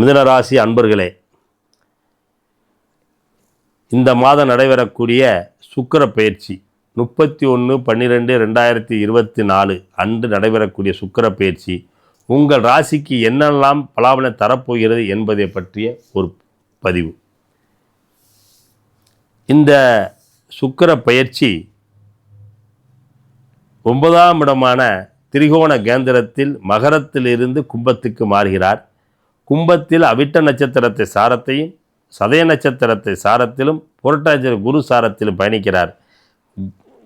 மிதனராசி அன்பர்களே இந்த மாதம் நடைபெறக்கூடிய சுக்கிர பயிற்சி முப்பத்தி ஒன்று பன்னிரெண்டு ரெண்டாயிரத்தி இருபத்தி நாலு அன்று நடைபெறக்கூடிய சுக்கிர பயிற்சி உங்கள் ராசிக்கு என்னெல்லாம் பலாபலம் தரப்போகிறது என்பதை பற்றிய ஒரு பதிவு. இந்த சுக்கிர பயிற்சி ஒன்பதாம் இடமான திரிகோண கேந்திரத்தில் மகரத்திலிருந்து கும்பத்துக்கு மாறுகிறார். கும்பத்தில் அவிட்ட நட்சத்திரத்தை சாரத்தையும் சதய நட்சத்திரத்தை சாரத்திலும் புரட்டாச்சி குரு சாரத்திலும் பயணிக்கிறார்.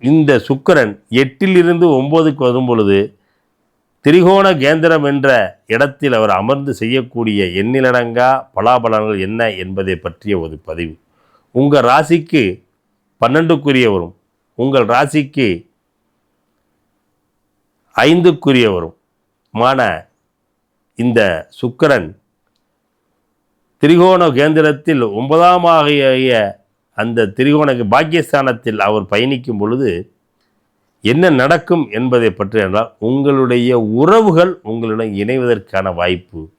இந்த சுக்கரன் எட்டிலிருந்து ஒம்போதுக்கு வரும் பொழுது திரிகோண கேந்திரம் என்ற இடத்தில் அவர் அமர்ந்து செய்யக்கூடிய எண்ணிலடங்கா பலாபலன்கள் என்ன என்பதை பற்றிய ஒரு பதிவு. உங்கள் ராசிக்கு பன்னெண்டுக்குரியவரும் உங்கள் ராசிக்கு ஐந்துக்குரியவரும் மான இந்த சுக்கிரன் திரிகோண கேந்திரத்தில் ஒன்பதாம் ஆகிய அந்த திரிகோண பாக்கியஸ்தானத்தில் அவர் பயணிக்கும் பொழுது என்ன நடக்கும் என்பதை பற்றி என்றால் உங்களுடைய உறவுகள் உங்களுடன் இணைவதற்கான வாய்ப்பு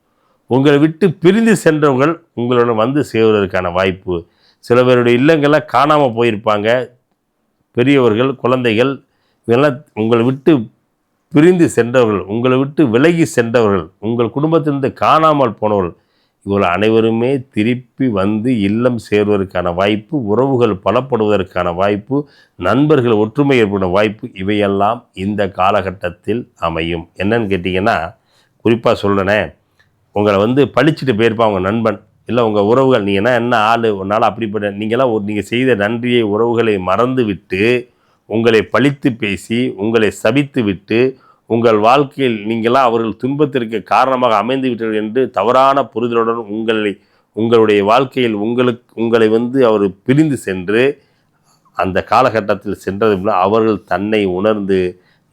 உங்களை விட்டு பிரிந்து சென்றவர்கள் உங்களுடன் வந்து சேருவதற்கான வாய்ப்பு. சில பேருடைய இல்லங்களில் காணாமல் போயிருப்பாங்க பெரியவர்கள் குழந்தைகள் இதெல்லாம் உங்களை விட்டு பிரிந்து சென்றவர்கள் உங்களை விட்டு விலகி சென்றவர்கள் உங்கள் குடும்பத்திலிருந்து காணாமல் போனவர்கள் இவர்கள் அனைவருமே திருப்பி வந்து இல்லம் சேர்வதற்கான வாய்ப்பு உறவுகள் பலப்படுவதற்கான வாய்ப்பு நண்பர்கள் ஒற்றுமை ஏற்படும் வாய்ப்பு இவையெல்லாம் இந்த காலகட்டத்தில் அமையும். என்னன்னு கேட்டிங்கன்னா குறிப்பாக சொல்லணே உங்களை வந்து பழிச்சிட்டு போயிருப்பான் உங்கள் நண்பன். இல்லை உங்கள் உறவுகள். நீங்கள் என்ன என்ன ஆள்? உன்னால் அப்படிப்பட்ட நீங்களாம் ஒரு நீங்கள் செய்த நன்றியை உறவுகளை மறந்து விட்டு உங்களை பழித்து பேசி உங்களை சபித்து விட்டு உங்கள் வாழ்க்கையில் நீங்களாம் அவர்கள் துன்பத்திற்கு காரணமாக அமைந்து விட்டீர்கள் என்று தவறான புரிதலுடன் உங்களை உங்களுடைய வாழ்க்கையில் உங்களுக்கு உங்களை வந்து அவர் பிரிந்து சென்று அந்த காலகட்டத்தில் சென்றது அவர்கள் தன்னை உணர்ந்து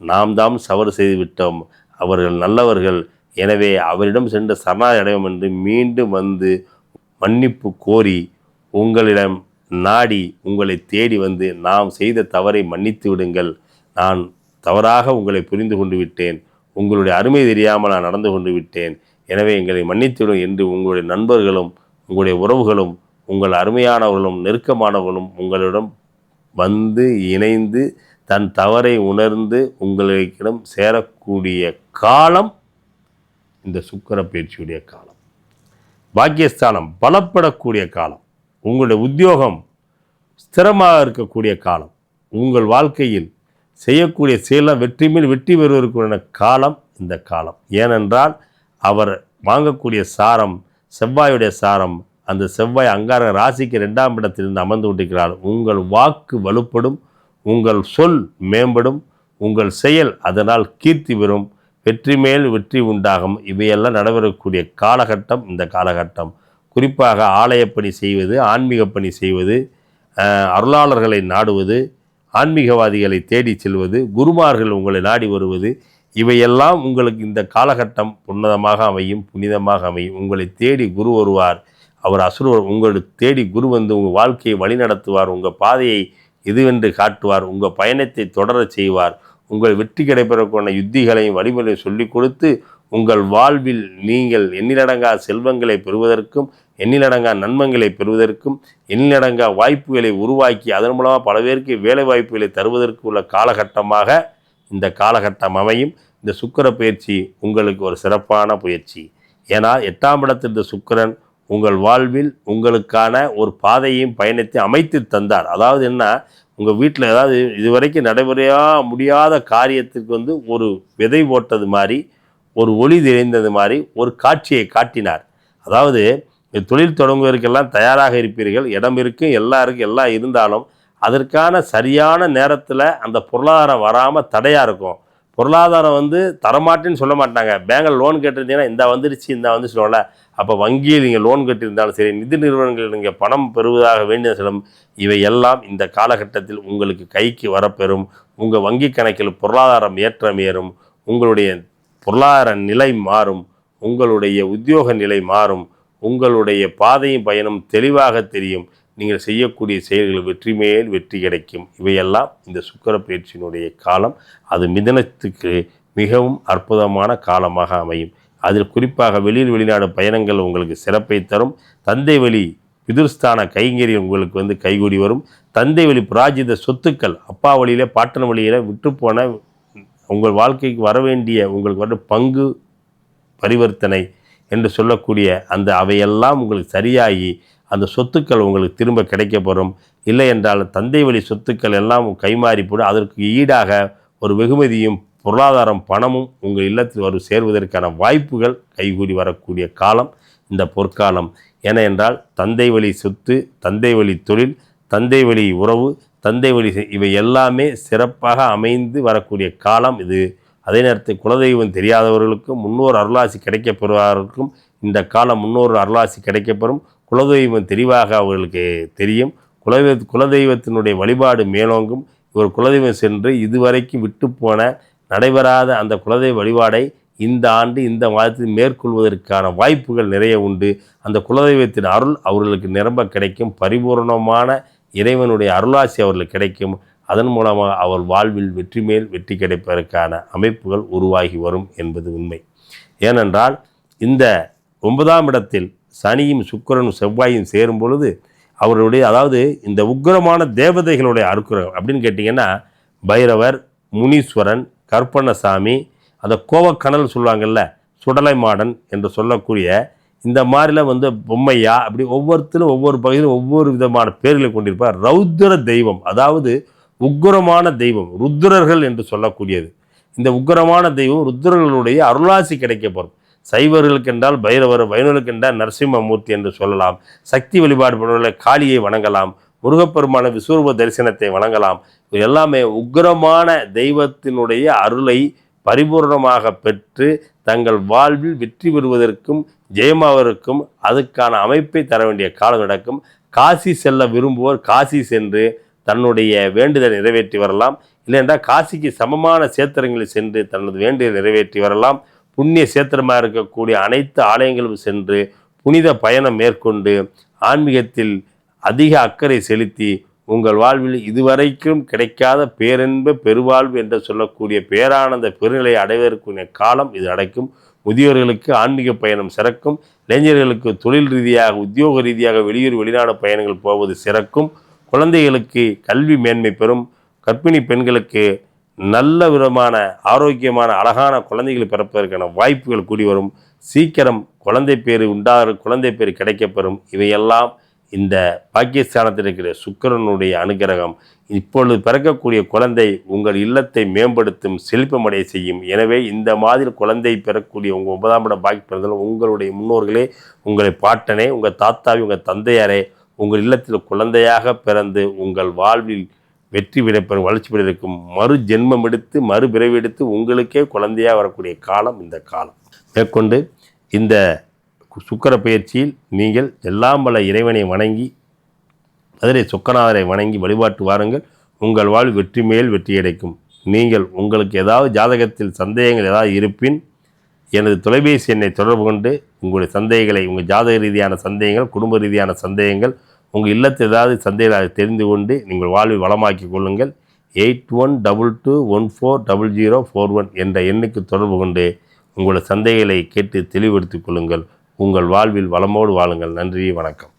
நாம் தாம் சவறு செய்து விட்டோம். அவர்கள் நல்லவர்கள். எனவே அவரிடம் சென்று சரணாதி என்று மீண்டும் வந்து மன்னிப்பு கோரி உங்களிடம் நாடி உங்களை தேடி வந்து நாம் செய்த தவறை மன்னித்து விடுங்கள். நான் தவறாக உங்களை புரிந்து கொண்டு விட்டேன். உங்களுடைய அருமை தெரியாமல் நான் நடந்து கொண்டு விட்டேன். எனவே எங்களை மன்னித்துவிடும் என்று உங்களுடைய நண்பர்களும் உங்களுடைய உறவுகளும் உங்கள் அருமையானவர்களும் நெருக்கமானவர்களும் உங்களிடம் வந்து இணைந்து தன் தவறை உணர்ந்து உங்களிடம் சேரக்கூடிய காலம் இந்த சுக்கர பயிற்சியுடைய காலம். பாக்கியஸ்தானம் பலப்படக்கூடிய காலம். உங்களுடைய உத்தியோகம் ஸ்திரமாக இருக்கக்கூடிய காலம். உங்கள் வாழ்க்கையில் செய்யக்கூடிய செயலாம் வெற்றி மேல் வெற்றி பெறுவதற்குரிய காலம் இந்த காலம். ஏனென்றால் அவர் வாங்கக்கூடிய சாரம் செவ்வாயுடைய சாரம் அந்த செவ்வாய் அங்கார ராசிக்கு ரெண்டாம் இடத்திலிருந்து அமர்ந்து கொண்டிருக்கிறார். உங்கள் வாக்கு வலுப்படும் உங்கள் சொல் மேம்படும் உங்கள் செயல் அதனால் கீர்த்தி பெறும் வெற்றி மேல் வெற்றி உண்டாகும். இவையெல்லாம் நடைபெறக்கூடிய காலகட்டம் இந்த காலகட்டம். குறிப்பாக ஆலயப்பணி செய்வது ஆன்மீக பணி செய்வது அருளாளர்களை நாடுவது ஆன்மீகவாதிகளை தேடி செல்வது குருமார்கள் உங்களை நாடி வருவது இவையெல்லாம் உங்களுக்கு இந்த காலகட்டம் புன்னதமாக அமையும் புனிதமாக அமையும். உங்களை தேடி குரு வருவார். அவர் அசுரர் உங்களை தேடி குரு வந்து உங்கள் வாழ்க்கையை வழிநடத்துவார் உங்கள் பாதையை இதுவென்று காட்டுவார் உங்கள் பயணத்தை தொடரச் செய்வார். உங்கள் வெற்றி கிடைப்பதற்கான யுத்திகளையும் வழிமுறையும் சொல்லிக் கொடுத்து உங்கள் வாழ்வில் நீங்கள் எண்ணிலடங்கா செல்வங்களை பெறுவதற்கும் எண்ணிலடங்கா நன்மங்களை பெறுவதற்கும் எண்ணிலடங்கா வாய்ப்புகளை உருவாக்கி அதன் மூலமாக பல பேருக்கு வேலை வாய்ப்புகளை தருவதற்கு உள்ள காலகட்டமாக இந்த காலகட்டம் அமையும். இந்த சுக்கிர பயிற்சி உங்களுக்கு ஒரு சிறப்பான பயிற்சி ஏன்னா எட்டாம் இடத்தில் இந்த சுக்கிரன் உங்கள் வாழ்வில் உங்களுக்கான ஒரு பாதையும் பயணத்தை அமைத்து தந்தார். அதாவது என்ன? உங்கள் வீட்டில் ஏதாவது இதுவரைக்கும் நடைமுறையா முடியாத காரியத்துக்கு வந்து ஒரு விதை போட்டது மாதிரி ஒரு ஒளி தெரிந்தது மாதிரி ஒரு காட்சியை காட்டினார். அதாவது தொழில் தொடங்குவதற்கெல்லாம் தயாராக இருப்பீர்கள். இடம் இருக்கும் எல்லாருக்கும் எல்லாம் இருந்தாலும் அதற்கான சரியான நேரத்தில் அந்த பொருளாதாரம் வராமல் தடையாக இருக்கும். பொருளாதாரம் வந்து தரமாட்டேன்னு சொல்ல மாட்டாங்க. பேங்கில் லோன் கேட்டிருந்தீங்கன்னா இந்த வந்துருச்சு இந்த வந்து சொல்லுவோம்ல அப்போ வங்கியில் நீங்கள் லோன் கட்டியிருந்தாலும் சரி நிதி நிறுவனங்கள் நீங்கள் பணம் பெறுவதாக வேண்டிய சிலம் இவை எல்லாம் இந்த காலகட்டத்தில் உங்களுக்கு கைக்கு வரப்பெறும். உங்கள் வங்கி கணக்கில் பொருளாதாரம் ஏற்றம் ஏறும். உங்களுடைய பொருளாதார நிலை மாறும். உங்களுடைய உத்தியோக நிலை மாறும். உங்களுடைய பாதையும் பயணம் தெளிவாக தெரியும். நீங்கள் செய்யக்கூடிய செயல்கள் வெற்றி மேல் வெற்றி கிடைக்கும். இவையெல்லாம் இந்த சுக்கர பயிற்சியினுடைய காலம். அது மிதனத்துக்கு மிகவும் அற்புதமான காலமாக அமையும். அதில் குறிப்பாக வெளியில் வெளிநாடு பயணங்கள் உங்களுக்கு சிறப்பை தரும். தந்தை வழி பிதுர்ஸ்தான கைங்கறி உங்களுக்கு வந்து கைகூடி வரும். தந்தை வழி பிராஜித சொத்துக்கள் அப்பா வழியில பாட்டன் வழியில விட்டுப்போன உங்கள் வாழ்க்கைக்கு வர வேண்டிய உங்களுக்கு வர பங்கு பரிவர்த்தனை என்று சொல்லக்கூடிய அந்த அவையெல்லாம் உங்களுக்கு சரியாகி அந்த சொத்துக்கள் உங்களுக்கு திரும்ப கிடைக்கப்பெறும். இல்லை என்றால் தந்தை வழி சொத்துக்கள் எல்லாம் கைமாறி போடும். அதற்கு ஈடாக ஒரு வெகுமதியும் பொருளாதாரம் பணமும் உங்கள் இல்லத்தில் வரும் சேர்வதற்கான வாய்ப்புகள் கைகூடி வரக்கூடிய காலம் இந்த பொற்காலம். ஏனென்றால் தந்தை வழி சொத்து தந்தை வழி தொழில் தந்தை வழி உறவு தந்தை வழி இவை எல்லாமே சிறப்பாக அமைந்து வரக்கூடிய காலம் இது. அதே நேரத்தில் குலதெய்வம் தெரியாதவர்களுக்கும் முன்னோர் அருளாசி கிடைக்கப்பெறுவார்களுக்கும் இந்த காலம் முன்னோர் அருளாசி கிடைக்கப்பெறும். குலதெய்வம் தெளிவாக அவர்களுக்கு தெரியும். குலதெய்வ குலதெய்வத்தினுடைய வழிபாடு மேலோங்கும். இவர் குலதெய்வம் சென்று இதுவரைக்கும் விட்டுப்போன நடைபெறாத அந்த குலதெய்வ வழிபாடை இந்த ஆண்டு இந்த மாதத்தில் மேற்கொள்வதற்கான வாய்ப்புகள் நிறைய உண்டு. அந்த குலதெய்வத்தின் அருள் அவர்களுக்கு நிரம்ப கிடைக்கும். பரிபூரணமான இறைவனுடைய அருளாசி அவர்களுக்கு கிடைக்கும். அதன் மூலமாக அவர் வாழ்வில் வெற்றி மேல் வெற்றி கிடைப்பதற்கான அமைப்புகள் உருவாகி வரும் என்பது உண்மை. ஏனென்றால் இந்த ஒன்பதாம் இடத்தில் சனியும் சுக்கரனும் செவ்வாயும் சேரும் பொழுது அவருடைய அதாவது இந்த உக்கிரமான தேவதைகளுடைய அருக்குறம் அப்படின்னு கேட்டிங்கன்னா பைரவர் முனீஸ்வரன் கற்பண்ணசாமி அந்த கோவக்கணல் சொல்லுவாங்கல்ல சுடலை மாடன் என்று சொல்லக்கூடிய இந்த மாதிரிலாம் வந்து பொம்மையா அப்படி ஒவ்வொருத்தரும் ஒவ்வொரு பகுதியிலும் ஒவ்வொரு விதமான பேர்களை கொண்டிருப்பார். ரௌத்ர தெய்வம். அதாவது உக்ரமான தெய்வம் ருத்ரர்கள் என்று சொல்லக்கூடியது. இந்த உக்கிரமான தெய்வம் ருத்ரர்களுடைய அருளாசி கிடைக்கப்படும் சைவர்களுக்கென்றால் பைரவர் வைணவர்களுக்கென்றால் நரசிம்மமூர்த்தி என்று சொல்லலாம். சக்தி வழிபாடு பண்ணுவதை காளியை வணங்கலாம். முருகப்பெருமான விஸ்வரூப தரிசனத்தை வணங்கலாம். இது எல்லாமே உக்கிரமான தெய்வத்தினுடைய அருளை பரிபூர்ணமாக பெற்று தங்கள் வாழ்வில் வெற்றி பெறுவதற்கும் ஜெயமாவதற்கும் அதுக்கான அமைப்பை தர வேண்டிய காலம் நடக்கும். காசி செல்ல விரும்புவோர் காசி சென்று தன்னுடைய வேண்டுதலை நிறைவேற்றி வரலாம். இல்லையென்றால் காசிக்கு சமமான சேத்திரங்களில் சென்று தனது வேண்டுதலை நிறைவேற்றி வரலாம். புண்ணிய சேத்திரமாக இருக்கக்கூடிய அனைத்து ஆலயங்களும் சென்று புனித பயணம் மேற்கொண்டு ஆன்மீகத்தில் அதிக அக்கறை செலுத்தி உங்கள் வாழ்வில் இதுவரைக்கும் கிடைக்காத பேரன்ப பெருவாழ்வு என்று சொல்லக்கூடிய பேரானந்த பெருநிலை அடைவதற்குரிய காலம் இது அடைக்கும். முதியோர்களுக்கு ஆன்மீக பயணம் சிறக்கும். இளைஞர்களுக்கு தொழில் ரீதியாக உத்தியோக ரீதியாக வெளியூர் வெளிநாடு பயணங்கள் போவது சிறக்கும். குழந்தைகளுக்கு கல்வி மேன்மை பெறும் கர்ப்பிணி பெண்களுக்கு நல்ல விதமான ஆரோக்கியமான அழகான குழந்தைகள் பிறப்பதற்கான வாய்ப்புகள் கூடி வரும். சீக்கிரம் குழந்தை பேர் உண்டாகிற குழந்தை பேர் கிடைக்கப்பெறும். இவையெல்லாம் இந்த பாகிஸ்தானத்தில் இருக்கிற சுக்கிரனுடைய அனுகிரகம். இப்பொழுது பிறக்கக்கூடிய குழந்தை உங்கள் இல்லத்தை மேம்படுத்தும் செழிப்பமடைய செய்யும். எனவே இந்த மாதிரி குழந்தை பெறக்கூடிய உங்கள் ஒன்பதாம் இடம் பாக்கி பிறந்தாலும் உங்களுடைய முன்னோர்களே உங்களை பாட்டனே உங்கள் தாத்தாவி உங்கள் தந்தையாரே உங்கள் இல்லத்தில் குழந்தையாக பிறந்து உங்கள் வாழ்வில் வெற்றி விடைப்பெறும் வளர்ச்சி பெறுவதற்கும் மறு ஜென்மம் எடுத்து மறுபிறவி எடுத்து உங்களுக்கே குழந்தையாக வரக்கூடிய காலம் இந்த காலம். மேற்கொண்டு இந்த சுக்கர பயிற்சியில் நீங்கள் எல்லாம் பல இறைவனை வணங்கி மதுரை சொக்கநாதரை வணங்கி வழிபாட்டு வாருங்கள். உங்கள் வாழ்வு வெற்றி மேல் வெற்றி கிடைக்கும். நீங்கள் உங்களுக்கு ஏதாவது ஜாதகத்தில் சந்தேகங்கள் ஏதாவது இருப்பின் எனது தொலைபேசி எண்ணை தொடர்பு கொண்டு உங்களுடைய சந்தேகங்களை உங்கள் ஜாதக ரீதியான சந்தேகங்கள் குடும்ப ரீதியான சந்தேகங்கள் உங்கள் இல்லத்தில் ஏதாவது சந்தேகங்கள் தெரிந்து கொண்டு நீங்கள் வாழ்வை வளமாக்கிக் கொள்ளுங்கள். Eight one double two one four double zero four one என்ற எண்ணுக்கு தொடர்பு கொண்டு உங்களோட சந்தேகங்களை கேட்டு தெளிவுபடுத்திக் கொள்ளுங்கள். உங்கள் வாழ்வில் வளமோடு வாழுங்கள். நன்றி வணக்கம்.